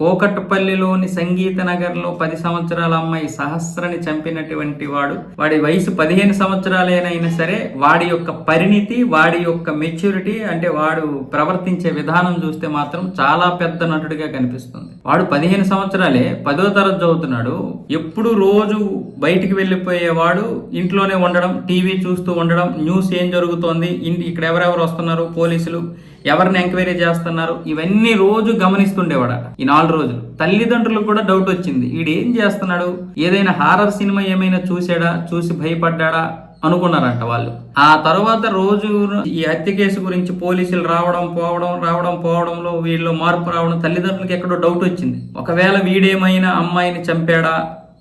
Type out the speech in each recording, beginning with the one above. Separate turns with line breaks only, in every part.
కోకట్పల్లిలోని సంగీత నగర్లో పది సంవత్సరాల అమ్మాయి సహస్రని చంపినటువంటి వాడు. వాడి వయసు పదిహేను సంవత్సరాలైనా సరే వాడి యొక్క పరిణితి వాడి యొక్క మెచ్యూరిటీ అంటే వాడు ప్రవర్తించే విధానం చూస్తే మాత్రం చాలా పెద్ద నటుడిగా కనిపిస్తుంది. వాడు పదిహేను సంవత్సరాలే పదో తరగతి చదువుతున్నాడు. ఎప్పుడు రోజు బయటికి వెళ్ళిపోయేవాడు. ఇంట్లోనే ఉండడం టీవీ చూస్తూ ఉండడం న్యూస్ ఏం జరుగుతోంది ఇక్కడ ఎవరెవరు వస్తున్నారు పోలీసులు ఎవరిని ఎంక్వైరీ చేస్తున్నారు ఇవన్నీ రోజు గమనిస్తుండేవాడట. ఈ నాలుగు రోజులు. తల్లిదండ్రులకు కూడా డౌట్ వచ్చింది. వీడు ఏం చేస్తున్నాడు? ఏదైనా హారర్ సినిమా ఏమైనా చూసాడా చూసి భయపడ్డాడా? అనుకున్నారంట వాళ్ళు. ఆ తర్వాత రోజు ఈ హత్య కేసు గురించి పోలీసులు రావడం పోవడం రావడం పోవడంలో వీళ్ళు మార్పు రావడం తల్లిదండ్రులకి ఎక్కడో డౌట్ వచ్చింది. ఒకవేళ వీడేమైనా అమ్మాయిని చంపాడా?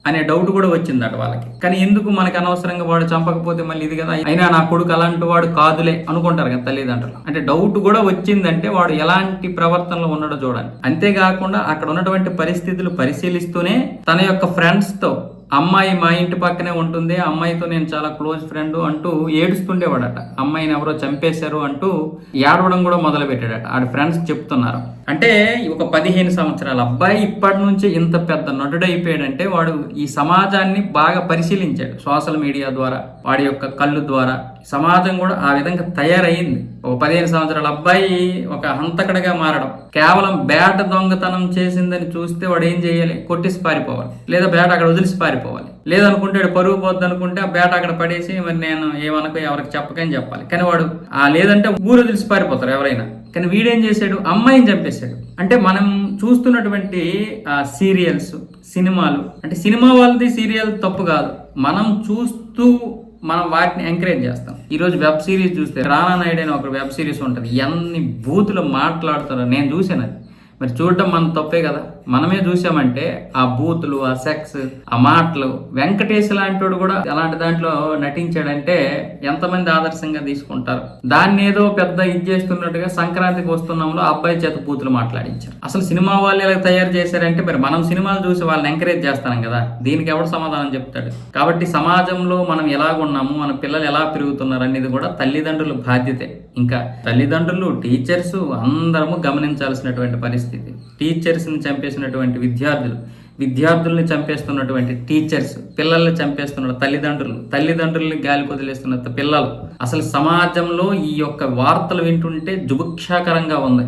అనే డౌట్ కూడా వచ్చిందట వాళ్ళకి. కానీ ఎందుకు మనకి అనవసరంగా వాడు చంపకపోతే మళ్ళీ ఇది కదా? అయినా నా కొడుకు అలాంటి వాడు కాదులే అనుకుంటారు కదా తల్లిదండ్రులు. అంటే డౌట్ కూడా వచ్చిందంటే వాడు ఎలాంటి ప్రవర్తనలో ఉన్నాడో చూడండి. అంతేకాకుండా అక్కడ ఉన్నటువంటి పరిస్థితులు పరిశీలిస్తూనే తన యొక్క ఫ్రెండ్స్తో అమ్మాయి మా ఇంటి పక్కనే ఉంటుంది ఆ అమ్మాయితో నేను చాలా క్లోజ్ ఫ్రెండ్ అంటూ ఏడుస్తుండేవాడట. అమ్మాయిని ఎవరో చంపేశారు అంటూ ఏడవడం కూడా మొదలు పెట్టాడట ఆడి ఫ్రెండ్స్ చెప్తున్నారు. అంటే ఒక పదిహేను సంవత్సరాల అబ్బాయి ఇప్పటి నుంచి ఇంత పెద్ద నటుడైపోయాడంటే వాడు ఈ సమాజాన్ని బాగా పరిశీలించాడు. సోషల్ మీడియా ద్వారా వాడి యొక్క కళ్ళు ద్వారా. సమాజం కూడా ఆ విధంగా తయారయ్యింది. ఒక పదిహేను సంవత్సరాల అబ్బాయి ఒక హంతకడగా మారడం. కేవలం బేట దొంగతనం చేసిందని చూస్తే వాడు ఏం చేయాలి? కొట్టేసి పారిపోవాలి. లేదా బేట అక్కడ వదిలిసి పారిపోవాలి. లేదనుకుంటే వాడు పరుగు పోద్ది అనుకుంటే ఆ బేట అక్కడ పడేసి మరి నేను ఏమనుకో ఎవరికి చెప్పకని చెప్పాలి. కానీ వాడు ఆ లేదంటే ఊరు వదిలిసి పారిపోతారు ఎవరైనా. కానీ వీడేం చేశాడు? అమ్మాయిని చంపేశాడు. అంటే మనం చూస్తున్నటువంటి సీరియల్స్ సినిమాలు అంటే సినిమా వాళ్ళది సీరియల్ తప్పు కాదు. మనం చూస్తూ మనం వాటిని ఎంకరేజ్ చేస్తాం. ఈరోజు వెబ్ సిరీస్ చూస్తే రానా నాయుడు అని ఒక వెబ్ సిరీస్ ఉంటుంది. ఎన్ని బూతులు మాట్లాడుతారో నేను చూసాను అది. మరి చూడటం మన తప్పే కదా? మనమే చూసామంటే ఆ బూతులు ఆ సెక్స్ ఆ మాటలు వెంకటేష్ లాంటి వాడు కూడా అలాంటి దాంట్లో నటించాడంటే ఎంతమంది ఆదర్శంగా తీసుకుంటారు? దాన్ని ఏదో పెద్ద ఇది చేస్తున్నట్టుగా సంక్రాంతికి వస్తున్నాంలో అబ్బాయి చేత బూతులు మాట్లాడించారు. అసలు సినిమా వాళ్ళు ఎలా తయారు చేశారంటే మరి మనం సినిమాలు చూసి వాళ్ళని ఎంకరేజ్ చేస్తాం కదా దీనికి ఎవడు సమాధానం చెప్తాడు? కాబట్టి సమాజంలో మనం ఎలాగున్నాము మన పిల్లలు ఎలా పెరుగుతున్నారు అనేది కూడా తల్లిదండ్రులు బాధ్యతే. ఇంకా తల్లిదండ్రులు టీచర్స్ అందరము గమనించాల్సినటువంటి పరిస్థితి. టీచర్స్ని చేసినటువంటి విద్యార్థులు విద్యార్థుల్ని చంపేస్తున్నటువంటి టీచర్స్ పిల్లల్ని చంపేస్తున్న తల్లిదండ్రులు తల్లిదండ్రుల్ని గాలి వదిలేస్తున్న పిల్లలు. అసలు సమాజంలో ఈ యొక్క వార్తలు వింటుంటే జుభుక్షాకరంగా ఉంది.